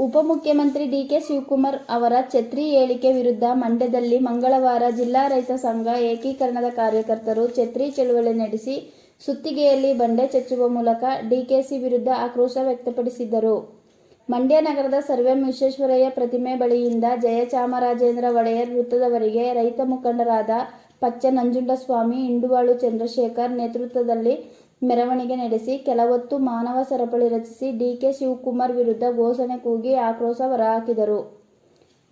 ಉಪಮುಖ್ಯಮಂತ್ರಿ ಡಿಕೆ ಶಿವಕುಮಾರ್ ಅವರ ಛತ್ರಿ ಹೇಳಿಕೆ ವಿರುದ್ಧ ಮಂಡ್ಯದಲ್ಲಿ ಮಂಗಳವಾರ ಜಿಲ್ಲಾ ರೈತ ಸಂಘ ಏಕೀಕರಣದ ಕಾರ್ಯಕರ್ತರು ಛತ್ರಿ ಚಳುವಳಿ ನಡೆಸಿ ಸುತ್ತಿಗೆಯಲ್ಲಿ ಬಂಡೆ ಚಚ್ಚುವ ಮೂಲಕ ಡಿಕೆಸಿ ವಿರುದ್ಧ ಆಕ್ರೋಶ ವ್ಯಕ್ತಪಡಿಸಿದರು. ಮಂಡ್ಯ ನಗರದ ಸರ್ವೆ ವಿಶ್ವೇಶ್ವರಯ್ಯ ಪ್ರತಿಮೆ ಬಳಿಯಿಂದ ಜಯಚಾಮರಾಜೇಂದ್ರ ಒಡೆಯರ್ ವೃತ್ತದವರೆಗೆ ರೈತ ಮುಖಂಡರಾದ ಪಚ್ಚ ನಂಜುಂಡಸ್ವಾಮಿ, ಇಂಡುವಾಳು ಚಂದ್ರಶೇಖರ್ ನೇತೃತ್ವದಲ್ಲಿ ಮೆರವಣಿಗೆ ನಡೆಸಿ ಕೆಲವೊತ್ತು ಮಾನವ ಸರಪಳಿ ರಚಿಸಿ ಡಿಕೆ ಶಿವಕುಮಾರ್ ವಿರುದ್ಧ ಘೋಷಣೆ ಕೂಗಿ ಆಕ್ರೋಶ ಹೊರಹಾಕಿದರು.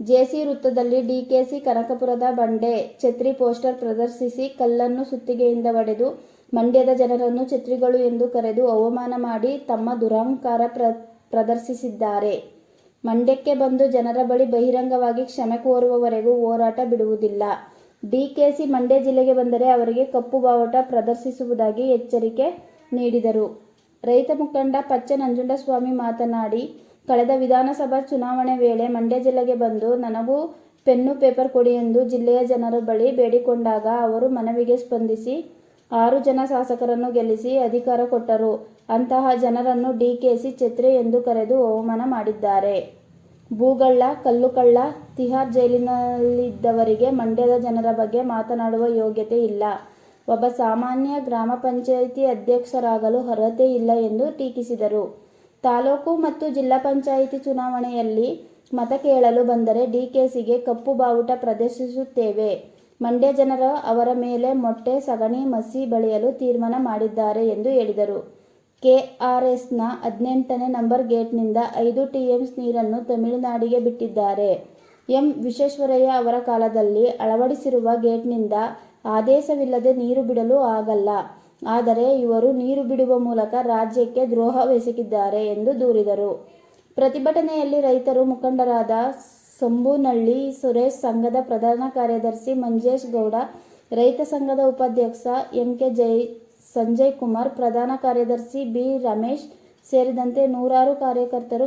ಜೆಸಿ ವೃತ್ತದಲ್ಲಿ ಡಿಕೆಸಿ ಕನಕಪುರದ ಬಂಡೆ ಛತ್ರಿ ಪೋಸ್ಟರ್ ಪ್ರದರ್ಶಿಸಿ ಕಲ್ಲನ್ನು ಸುತ್ತಿಗೆಯಿಂದ ಒಡೆದು ಮಂಡ್ಯದ ಜನರನ್ನು ಛತ್ರಿಗಳು ಎಂದು ಕರೆದು ಅವಮಾನ ಮಾಡಿ ತಮ್ಮ ದುರಹಂಕಾರ ಪ್ರದರ್ಶಿಸಿದ್ದಾರೆ. ಮಂಡ್ಯಕ್ಕೆ ಬಂದು ಜನರ ಬಳಿ ಬಹಿರಂಗವಾಗಿ ಕ್ಷಮೆ ಕೋರುವವರೆಗೂ ಹೋರಾಟ ಬಿಡುವುದಿಲ್ಲ. ಡಿಕೆಶಿ ಮಂಡ್ಯ ಜಿಲ್ಲೆಗೆ ಬಂದರೆ ಅವರಿಗೆ ಕಪ್ಪು ಬಾವುಟ ಪ್ರದರ್ಶಿಸುವುದಾಗಿ ಎಚ್ಚರಿಕೆ ನೀಡಿದರು. ರೈತ ಮುಖಂಡ ಪಚ್ಚ ನಂಜುಂಡಸ್ವಾಮಿ ಮಾತನಾಡಿ, ಕಳೆದ ವಿಧಾನಸಭಾ ಚುನಾವಣೆ ವೇಳೆ ಮಂಡ್ಯ ಜಿಲ್ಲೆಗೆ ಬಂದು ನನಗೂ ಪೆನ್ನು ಪೇಪರ್ ಕೊಡಿ ಎಂದು ಜಿಲ್ಲೆಯ ಜನರ ಬಳಿ ಬೇಡಿಕೊಂಡಾಗ ಅವರು ಮನವಿಗೆ ಸ್ಪಂದಿಸಿ ಆರು ಜನ ಶಾಸಕರನ್ನು ಗೆಲ್ಲಿಸಿ ಅಧಿಕಾರ ಕೊಟ್ಟರು. ಅಂತಹ ಜನರನ್ನು ಡಿಕೆಶಿ ಛತ್ರಿ ಎಂದು ಕರೆದು ಅವಮಾನ ಮಾಡಿದ್ದಾರೆ. ಭೂಗಳ್ಳ, ಕಲ್ಲುಕಳ್ಳ, ತಿಹಾರ್ ಜೈಲಿನಲ್ಲಿದ್ದವರಿಗೆ ಮಂಡ್ಯದ ಜನರ ಬಗ್ಗೆ ಮಾತನಾಡುವ ಯೋಗ್ಯತೆ ಇಲ್ಲ. ಒಬ್ಬ ಸಾಮಾನ್ಯ ಗ್ರಾಮ ಪಂಚಾಯಿತಿ ಅಧ್ಯಕ್ಷರಾಗಲು ಅರ್ಹತೆ ಇಲ್ಲ ಎಂದು ಟೀಕಿಸಿದರು. ತಾಲೂಕು ಮತ್ತು ಜಿಲ್ಲಾ ಪಂಚಾಯಿತಿ ಚುನಾವಣೆಯಲ್ಲಿ ಮತ ಕೇಳಲು ಬಂದರೆ ಡಿಕೆಸಿಗೆ ಕಪ್ಪು ಬಾವುಟ ಪ್ರದರ್ಶಿಸುತ್ತೇವೆ. ಮಂಡ್ಯ ಜನರು ಅವರ ಮೇಲೆ ಮೊಟ್ಟೆ, ಸಗಣಿ, ಮಸಿ ಬಳಿಯಲು ತೀರ್ಮಾನ ಮಾಡಿದ್ದಾರೆ ಎಂದು ಹೇಳಿದರು. ಕೆಆರ್ಎಸ್ನ ಹದಿನೆಂಟನೇ ನಂಬರ್ ಗೇಟ್ನಿಂದ ಐದು ಟಿಎಂಸಿ ನೀರನ್ನು ತಮಿಳುನಾಡಿಗೆ ಬಿಟ್ಟಿದ್ದಾರೆ. ಎಂ. ವಿಶ್ವೇಶ್ವರಯ್ಯ ಅವರ ಕಾಲದಲ್ಲಿ ಅಳವಡಿಸಿರುವ ಗೇಟ್ನಿಂದ ಆದೇಶವಿಲ್ಲದೆ ನೀರು ಬಿಡಲು ಆಗಲ್ಲ. ಆದರೆ ಇವರು ನೀರು ಬಿಡುವ ಮೂಲಕ ರಾಜ್ಯಕ್ಕೆ ದ್ರೋಹವೆಸಗಿದ್ದಾರೆ ಎಂದು ದೂರಿದರು. ಪ್ರತಿಭಟನೆಯಲ್ಲಿ ರೈತರು ಮುಖಂಡರಾದ ಸಂಬೂನಳ್ಳಿ ಸುರೇಶ್, ಸಂಘದ ಪ್ರಧಾನ ಕಾರ್ಯದರ್ಶಿ ಮಂಜೇಶ್ ಗೌಡ, ರೈತ ಸಂಘದ ಉಪಾಧ್ಯಕ್ಷ ಎಂ. ಕೆ. ಸಂಜಯ್ಕುಮಾರ್, ಪ್ರಧಾನ ಕಾರ್ಯದರ್ಶಿ ಬಿ. ರಮೇಶ್ ಸೇರಿದಂತೆ ನೂರಾರು ಕಾರ್ಯಕರ್ತರು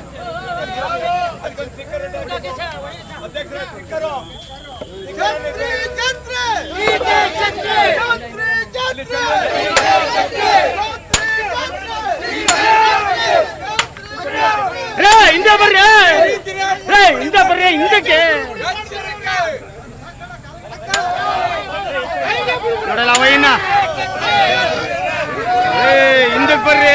ರೇ ಹಿಂದೆ ಬರ್ರಿ ರೇ ಹಿಂದೆ ಬರ್ರಿ ಹಿಂದಕ್ಕೆ ನೋಡಲ್ಲ ಅವ ಇನ್ನ ಏ ಹಿಂದಕ್ಕೆ ಬರ್ರಿ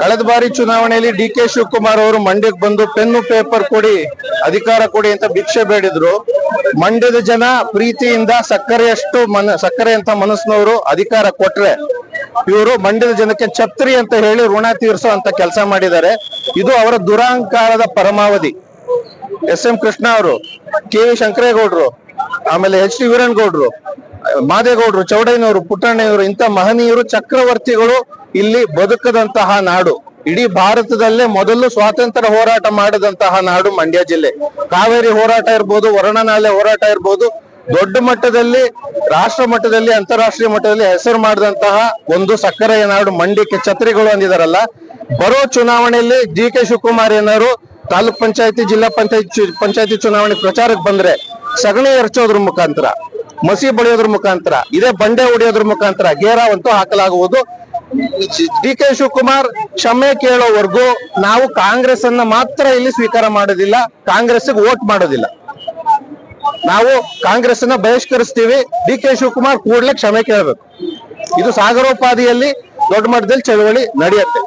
ಕಳೆದ ಬಾರಿ ಚುನಾವಣೆಯಲ್ಲಿ ಡಿ ಕೆ ಶಿವಕುಮಾರ್ ಅವರು ಮಂಡ್ಯಕ್ಕೆ ಬಂದು ಪೆನ್ನು ಪೇಪರ್ ಕೊಡಿ, ಅಧಿಕಾರ ಕೊಡಿ ಅಂತ ಭಿಕ್ಷೆ ಬೇಡಿದ್ರು. ಮಂಡ್ಯದ ಜನ ಪ್ರೀತಿಯಿಂದ ಸಕ್ಕರೆಯಷ್ಟು ಮನ, ಸಕ್ಕರೆ ಅಂತ ಮನಸ್ಸಿನವರು ಅಧಿಕಾರ ಕೊಟ್ರೆ ಇವರು ಮಂಡ್ಯದ ಜನಕ್ಕೆ ಛತ್ರಿ ಅಂತ ಹೇಳಿ ಋಣ ತೀರಿಸೋ ಅಂತ ಕೆಲಸ ಮಾಡಿದ್ದಾರೆ. ಇದು ಅವರ ದುರಾಂಕಾರದ ಪರಮಾವಧಿ. ಎಸ್ ಎಂ ಕೃಷ್ಣ ಅವರು, ಕೆ ವಿ ಶಂಕರೇಗೌಡರು, ಆಮೇಲೆ ಎಚ್ ಡಿ ವೀರಣ್ಣಗೌಡರು ಮಾದೇಗೌಡರು, ಚೌಡಯ್ಯನವರು ಪುಟ್ಟಣ್ಣಯ್ಯವರು ಇಂಥ ಮಹನೀಯರು, ಚಕ್ರವರ್ತಿಗಳು ಇಲ್ಲಿ ಬದುಕದಂತಹ ನಾಡು. ಇಡೀ ಭಾರತದಲ್ಲೇ ಮೊದಲು ಸ್ವಾತಂತ್ರ್ಯ ಹೋರಾಟ ಮಾಡಿದಂತಹ ನಾಡು ಮಂಡ್ಯ ಜಿಲ್ಲೆ. ಕಾವೇರಿ ಹೋರಾಟ ಇರ್ಬೋದು, ವರ್ಣನಾಲೆ ಹೋರಾಟ ಇರ್ಬೋದು, ದೊಡ್ಡ ಮಟ್ಟದಲ್ಲಿ, ರಾಷ್ಟ್ರ ಮಟ್ಟದಲ್ಲಿ, ಅಂತಾರಾಷ್ಟ್ರೀಯ ಮಟ್ಟದಲ್ಲಿ ಹೆಸರು ಮಾಡಿದಂತಹ ಒಂದು ಸಕ್ಕರೆಯ ನಾಡು ಮಂಡ್ಯಕ್ಕೆ ಛತ್ರಿಗಳು ಅಂದಿದಾರಲ್ಲ. ಬರೋ ಚುನಾವಣೆಯಲ್ಲಿ ಡಿ ಕೆ ಶಿವಕುಮಾರ್ ಏನಾರು ತಾಲೂಕ್ ಪಂಚಾಯತಿ, ಜಿಲ್ಲಾ ಪಂಚಾಯತ್ ಪಂಚಾಯತಿ ಚುನಾವಣೆ ಪ್ರಚಾರಕ್ಕೆ ಬಂದ್ರೆ ಸಗಣಿ ಎರಚೋದ್ರ ಮುಖಾಂತರ, ಮಸಿ ಬಳಿಯೋದ್ರ ಮುಖಾಂತರ, ಇದೇ ಬಂಡೆ ಹೊಡೆಯೋದ್ರ ಮುಖಾಂತರ ಗೇರಾವಂತೂ ಹಾಕಲಾಗುವುದು. ಡಿ ಕೆ ಶಿವಕುಮಾರ್, ಕ್ಷಮೆ ಕೇಳೋವರೆಗೂ ನಾವು ಕಾಂಗ್ರೆಸ್ ಅನ್ನ ಮಾತ್ರ ಇಲ್ಲಿ ಸ್ವೀಕಾರ ಮಾಡೋದಿಲ್ಲ ಕಾಂಗ್ರೆಸ್ಗೆ ವೋಟ್ ಮಾಡೋದಿಲ್ಲ. ನಾವು ಕಾಂಗ್ರೆಸ್ ಅನ್ನ ಬಹಿಷ್ಕರಿಸ್ತೀವಿ, ಡಿ ಕೆ ಶಿವಕುಮಾರ್ ಕೂಡಲೇ ಕ್ಷಮೆ ಕೇಳಬೇಕು. ಇದು ಸಾಗರೋಪಾದಿಯಲ್ಲಿ ದೊಡ್ಡ ಮಟ್ಟದಲ್ಲಿ ಚಳವಳಿ ನಡೆಯುತ್ತೆ.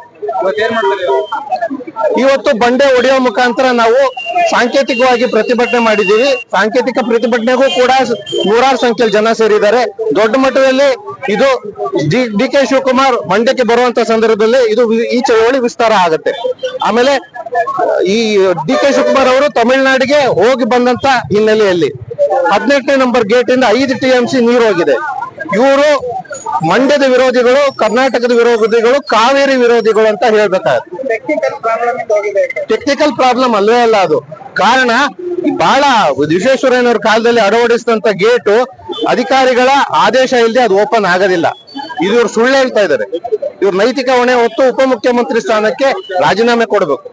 ಇವತ್ತು ಬಂಡೆ ಒಡೆಯೋ ಮುಖಾಂತರ ನಾವು ಸಾಂಕೇತಿಕವಾಗಿ ಪ್ರತಿಭಟನೆ ಮಾಡಿದ್ದೀವಿ. ಸಾಂಕೇತಿಕ ಪ್ರತಿಭಟನೆಗೂ ಕೂಡ ನೂರಾರು ಸಂಖ್ಯೆಯಲ್ಲಿ ಜನ ಸೇರಿದ್ದಾರೆ. ದೊಡ್ಡ ಮಟ್ಟದಲ್ಲಿ ಇದು ಡಿ ಕೆ ಶಿವಕುಮಾರ್ ಮಂಡ್ಯಕ್ಕೆ ಬರುವಂತ ಸಂದರ್ಭದಲ್ಲಿ ಇದು ಈ ಚಳವಳಿ ವಿಸ್ತಾರ ಆಗುತ್ತೆ. ಆಮೇಲೆ, ಈ ಡಿ ಕೆ ಶಿವಕುಮಾರ್ ಅವರು ತಮಿಳುನಾಡಿಗೆ ಹೋಗಿ ಬಂದಂತ ಹಿನ್ನೆಲೆಯಲ್ಲಿ ಹದಿನೆಂಟನೇ ನಂಬರ್ ಗೇಟ್ ಇಂದ ಐದು ಟಿ ಎಂ ಸಿ ನೀರು ಹೋಗಿದೆ. ಇವರು ಮಂಡ್ಯದ ವಿರೋಧಿಗಳು, ಕರ್ನಾಟಕದ ವಿರೋಧಿಗಳು, ಕಾವೇರಿ ವಿರೋಧಿಗಳು ಅಂತ ಹೇಳ್ಬೇಕಾಗುತ್ತೆ. ಟೆಕ್ನಿಕಲ್ ಪ್ರಾಬ್ಲಮ್ ಅಲ್ವೇ ಅಲ್ಲ ಅದು. ಕಾರಣ ಬಹಳ ವಿಶ್ವೇಶ್ವರಯ್ಯನವ್ರ ಕಾಲದಲ್ಲಿ ಅಳವಡಿಸಿದಂತ ಗೇಟು ಅಧಿಕಾರಿಗಳ ಆದೇಶ ಇಲ್ಲದೆ ಅದು ಓಪನ್ ಆಗೋದಿಲ್ಲ. ಇದು ಇವ್ರು ಸುಳ್ಳು ಹೇಳ್ತಾ ಇದ್ದಾರೆ. ಇವ್ರು ನೈತಿಕ ಹೊಣೆ ಹೊತ್ತು ಉಪಮುಖ್ಯಮಂತ್ರಿ ಸ್ಥಾನಕ್ಕೆ ರಾಜೀನಾಮೆ ಕೊಡಬೇಕು.